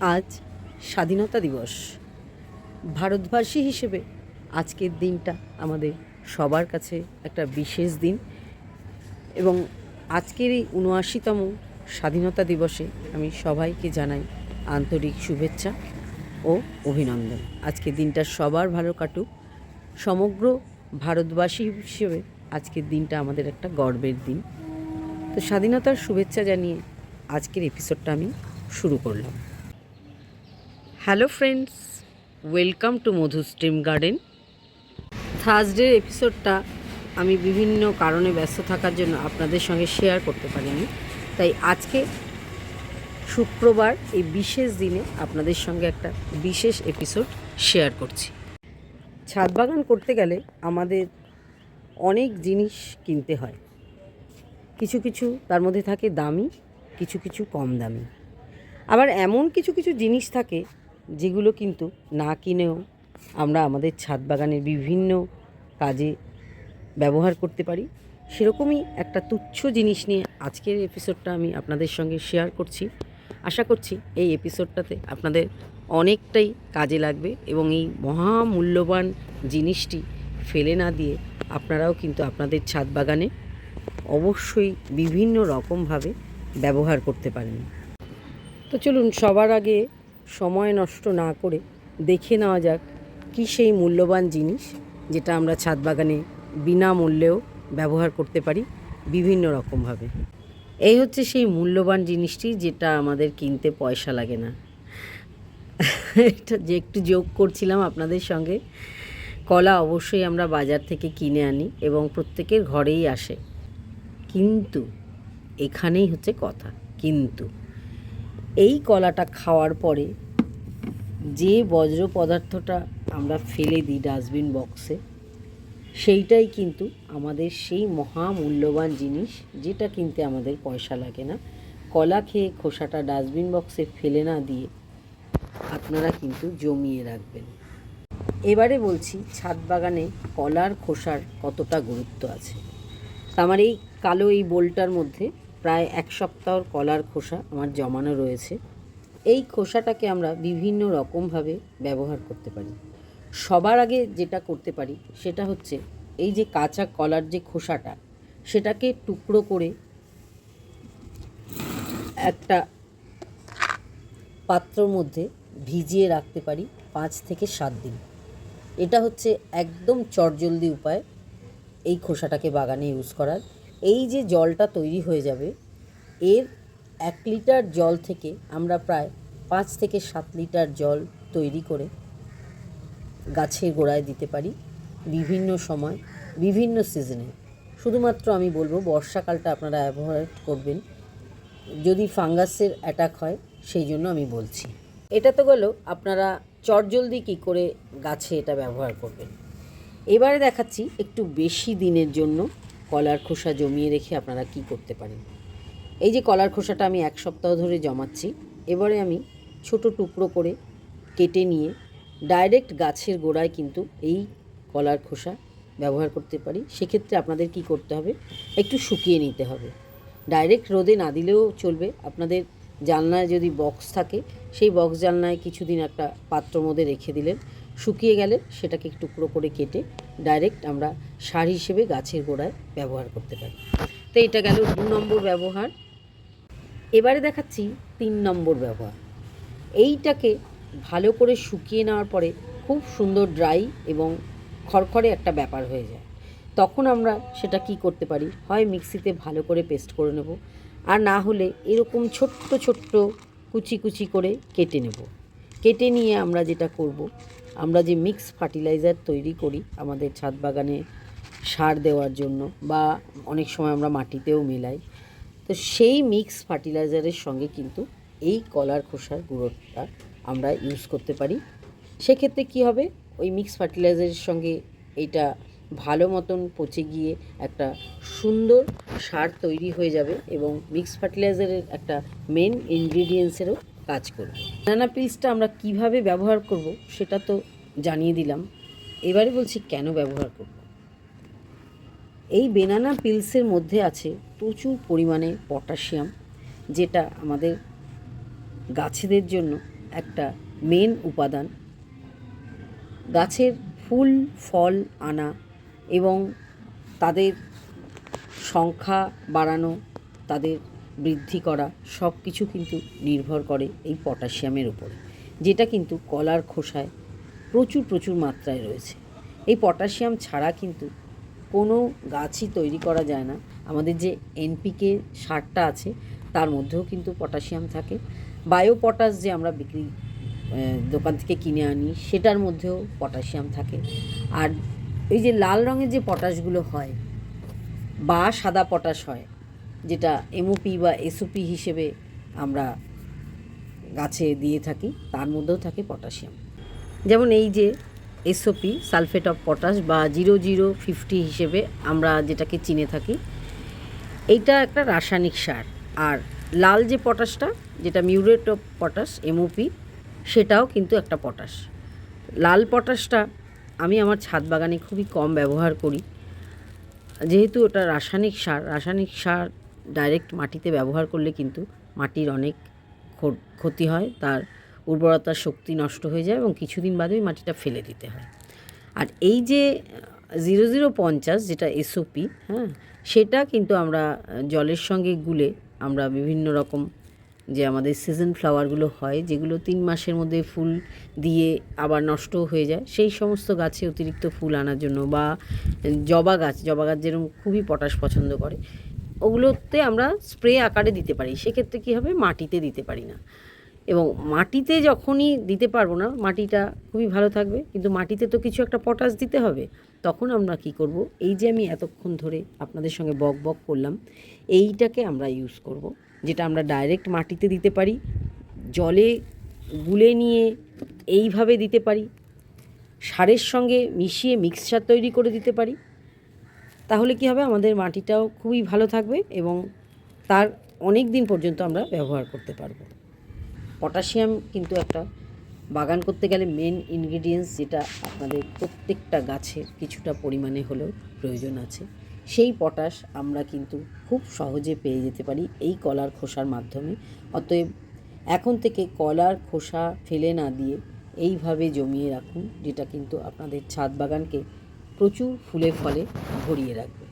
আজ স্বাধীনতা দিবস। ভারতবাসী হিসেবে আজকের দিনটা আমাদের সবার কাছে একটা বিশেষ দিন এবং আজকের এই উনআশিতম স্বাধীনতা দিবসে আমি সবাইকে জানাই আন্তরিক শুভেচ্ছা ও অভিনন্দন। আজকের দিনটা সবার ভালো কাটুক। সমগ্র ভারতবাসী হিসেবে আজকের দিনটা আমাদের একটা গর্বের দিন। তো স্বাধীনতার শুভেচ্ছা জানিয়ে আজকের এপিসোডটা আমি শুরু করলাম। Hello friends welcome to Madhu stream garden থার্সডের এপিসোডটা আমি বিভিন্ন কারণে ব্যস্ত থাকার জন্য আপনাদের সঙ্গে শেয়ার করতে পারিনি। তাই আজকে শুক্রবার, এই বিশেষ দিনে আপনাদের সঙ্গে একটা বিশেষ এপিসোড শেয়ার করছি। ছাদ বাগান করতে গেলে আমাদের অনেক জিনিস কিনতে হয়। কিছু কিছু তার মধ্যে থাকে দামি, কিছু কিছু কম দামি। আবার এমন কিছু কিছু জিনিস থাকে যেগুলো কিন্তু না কিনেও আমরা আমাদের ছাদ বাগানের বিভিন্ন কাজে ব্যবহার করতে পারি। সেরকমই একটা তুচ্ছ জিনিস নিয়ে আজকের এপিসোডটা আমি আপনাদের সঙ্গে শেয়ার করছি। আশা করছি এই এপিসোডটাতে আপনাদের অনেকটাই কাজে লাগবে এবং এই মহামূল্যবান জিনিসটি ফেলে না দিয়ে আপনারাও কিন্তু আপনাদের ছাদ বাগানে অবশ্যই বিভিন্ন রকমভাবে ব্যবহার করতে পারেন। তো চলুন সবার আগে সময় নষ্ট না করে দেখে নেওয়া যাক কী সেই মূল্যবান জিনিস যেটা আমরা ছাদ বাগানে বিনামূল্যেও ব্যবহার করতে পারি বিভিন্ন রকমভাবে। এই হচ্ছে সেই মূল্যবান জিনিসটি যেটা আমাদের কিনতে পয়সা লাগে না। এটা যে একটু যোগ করছিলাম আপনাদের সঙ্গে, কলা অবশ্যই আমরা বাজার থেকে কিনে আনি এবং প্রত্যেকের ঘরেই আসে। কিন্তু এখানেই হচ্ছে কথা, কিন্তু। এই কলাটা খাওয়ার পরে যে বজ্র পদার্থটা আমরা ফেলে দিই ডাস্টবিন বক্সে, সেইটাই কিন্তু আমাদের সেই মহামূল্যবান জিনিস যেটা কিনতে আমাদের পয়সা লাগে না। কলা খেয়ে খোসাটা ডাস্টবিন বক্সে ফেলে না দিয়ে আপনারা কিন্তু জমিয়ে রাখবেন। এবারে বলছি, ছাদ বাগানে কলার খোসার কতটা গুরুত্ব আছে? আমার এই কালো এই বোলটার মধ্যে প্রায় এক সপ্তাহর কলার খোসা আমার জমানো রয়েছে। এই খোসাটাকে আমরা বিভিন্ন রকমভাবে ব্যবহার করতে পারি। সবার আগে যেটা করতে পারি সেটা হচ্ছে এই যে কাঁচা কলার যে খোসাটা, সেটাকে টুকরো করে একটা পাত্রর মধ্যে ভিজিয়ে রাখতে পারি পাঁচ থেকে সাত দিন। এটা হচ্ছে একদম চটজলদি উপায় এই খোসাটাকে বাগানে ইউজ করার। এই যে জলটা তৈরি হয়ে যাবে, এর এক লিটার জল থেকে আমরা প্রায় পাঁচ থেকে সাত লিটার জল তৈরি করে গাছের গোড়ায় দিতে পারি বিভিন্ন সময়, বিভিন্ন সিজনে শুধুমাত্র আমি বলব, বর্ষাকালটা আপনারা অ্যাভয়েড করবেন। যদি ফাঙ্গাসের অ্যাটাক হয়, সেই জন্য আমি বলছি। এটা তো গেল, আপনারা চটজলদি কী করে গাছে এটা ব্যবহার করবেন? এবারে দেখাচ্ছি একটু বেশি দিনের জন্য কলার খোসা জমিয়ে রেখে আপনারা কি করতে পারেন? এই যে কলার খোসাটা আমি এক সপ্তাহ ধরে জমাচ্ছি, এবারে আমি ছোট টুকরো করে কেটে নিয়ে ডাইরেক্ট গাছের গোড়ায় কিন্তু এই কলার খোসা ব্যবহার করতে পারি। সেক্ষেত্রে আপনাদের কি করতে হবে? একটু শুকিয়ে নিতে হবে। ডাইরেক্ট রোদে না দিলেও চলবে। আপনাদের জানলায় যদি বক্স থাকে, সেই বক্স জানলায় কিছুদিন একটা পাত্র মধ্যে রেখে দিলেন। শুকিয়ে গেলে সেটাকে টুকরো করে কেটে ডাইরেক্ট আমরা সার হিসেবে গাছের গোড়ায় ব্যবহার করতে পারি। তো এটা গেল দু নম্বর ব্যবহার। এবারে দেখাচ্ছি তিন নম্বর ব্যবহার। এইটাকে ভালো করে শুকিয়ে নেওয়ার পরে খুব সুন্দর ড্রাই এবং খড়খড়ে একটা ব্যাপার হয়ে যায়। তখন আমরা সেটা কি করতে পারি? হয় মিক্সিতে ভালো করে পেস্ট করে নেব আর না হলে এরকম ছোট্ট ছোট্ট কুচি কুচি করে কেটে নেব। কেটে নিয়ে আমরা যেটা করব আমরা যে মিক্স ফার্টিলাইজার তৈরি করি আমাদের ছাদ বাগানে সার দেওয়ার জন্য বা অনেক সময় আমরা মাটিতেও মেলাই, তো সেই মিক্স ফার্টিলাইজারের সঙ্গে কিন্তু এই কলার খোসার গুঁড়োটা আমরা ইউজ করতে পারি। সেক্ষেত্রে কি হবে? ওই মিক্স ফার্টিলাইজারের সঙ্গে এইটা ভালো মতন পচে গিয়ে একটা সুন্দর সার তৈরি হয়ে যাবে এবং মিক্স ফার্টিলাইজারের একটা মেন ইনগ্রিডিয়েন্টসেরও কাজ করবে। নানা পিসটা আমরা কীভাবে ব্যবহার করব সেটা তো জানিয়ে দিলাম। এবারে বলছি কেন ব্যবহার করব? এই বেনানা পিলসের মধ্যে আছে প্রচুর পরিমাণে পটাশিয়াম যেটা আমাদের গাছেদের জন্য একটা মেন উপাদান। গাছের ফুল, ফল আনা এবং তাদের সংখ্যা বাড়ানো, তাদের বৃদ্ধি করা সব কিছু কিন্তু নির্ভর করে এই পটাশিয়ামের উপরে, যেটা কিন্তু কলার খোসায় প্রচুর প্রচুর মাত্রায় রয়েছে। এই পটাশিয়াম ছাড়া কিন্তু কোনো গাছই তৈরি করা যায় না। আমাদের যে এনপিকে সারটা আছে, তার মধ্যেও কিন্তু পটাশিয়াম থাকে। বায়ো পটাশ যে আমরা বিক্রি দোকান থেকে কিনে আনি, সেটার মধ্যেও পটাশিয়াম থাকে। আর এই যে লাল রঙের যে পটাশগুলো হয় বা সাদা পটাশ হয় যেটা এমওপি বা এসওপি হিসেবে আমরা গাছে দিয়ে থাকি, তার মধ্যেও থাকে পটাশিয়াম। যেমন এই যে এসওপি সালফেট অফ পটাশ বা জিরো জিরো ফিফটি হিসেবে আমরা যেটাকে চিনে থাকি, এইটা একটা রাসায়নিক সার। আর লাল যে পটাশটা, যেটা মিউরেট অফ পটাশ এমওপি সেটাও কিন্তু একটা পটাশ। লাল পটাশটা আমি আমার ছাদ বাগানে খুবই কম ব্যবহার করি। যেহেতু ওটা রাসায়নিক সার রাসায়নিক সার ডাইরেক্ট মাটিতে ব্যবহার করলে কিন্তু মাটির অনেক ক্ষতি হয়, তার উর্বরতার শক্তি নষ্ট হয়ে যায় এবং কিছুদিন বাদে ওই মাটিটা ফেলে দিতে হয়। আর এই যে জিরো জিরো পঞ্চাশ যেটা এসওপি হ্যাঁ সেটা কিন্তু আমরা জলের সঙ্গে গুলে আমরা বিভিন্ন রকম যে আমাদের সিজন ফ্লাওয়ারগুলো হয়, যেগুলো তিন মাসের মধ্যে ফুল দিয়ে আবার নষ্ট হয়ে যায়, সেই সমস্ত গাছে অতিরিক্ত ফুল আনার জন্য বা জবা গাছ জবা গাছ যেরকম খুবই পটাশ পছন্দ করে ওগুলোতে আমরা স্প্রে আকারে দিতে পারি। সেক্ষেত্রে কী হবে? মাটিতে দিতে পারি না। এবং মাটিতে যখনই দিতে পারব না, মাটিটা খুবই ভালো থাকবে। কিন্তু মাটিতে তো কিছু একটা পটাশ দিতে হবে। তখন আমরা কি করব? এই যে আমি এতক্ষণ ধরে আপনাদের সঙ্গে বক বক করলাম, এইটাকে আমরা ইউজ করব। যেটা আমরা ডাইরেক্ট মাটিতে দিতে পারি, জলে গুলে নিয়ে এইভাবে দিতে পারি, সারের সঙ্গে মিশিয়ে মিক্সচার তৈরি করে দিতে পারি। তাহলে কি হবে? আমাদের মাটিটাও খুবই ভালো থাকবে এবং তার অনেক দিন পর্যন্ত আমরা ব্যবহার করতে পারব। পটাশিয়াম কিন্তু একটা বাগান করতে গেলে মেন ইনগ্রিডিয়েন্টস যেটা আপনাদের প্রত্যেকটা গাছের কিছুটা পরিমাণে হলেও প্রয়োজন আছে। সেই পটাশ আমরা কিন্তু খুব সহজে পেয়ে যেতে পারি এই কলার খোসার মাধ্যমে। অতএব এখন থেকে কলার খোসা ফেলে না দিয়ে এইভাবে জমিয়ে রাখুন, যেটা কিন্তু আপনাদের ছাদ বাগানকে প্রচুর ফুলে ফলে ভরিয়ে রাখবে।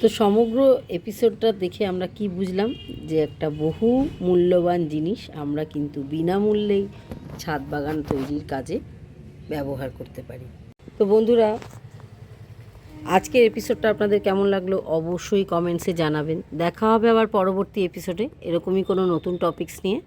তো সমগ্র এপিসোডটা দেখে আমরা কি বুঝলাম? যে একটা বহু মূল্যবান জিনিস আমরা কিন্তু বিনামূল্যেই ছাদ বাগান তৈরির কাজে ব্যবহার করতে পারি। তো বন্ধুরা, আজকের এপিসোডটা আপনাদের কেমন লাগল অবশ্যই কমেন্টসে জানাবেন। দেখা হবে আবার পরবর্তী এপিসোডে এরকমই কোনো নতুন টপিকস নিয়ে।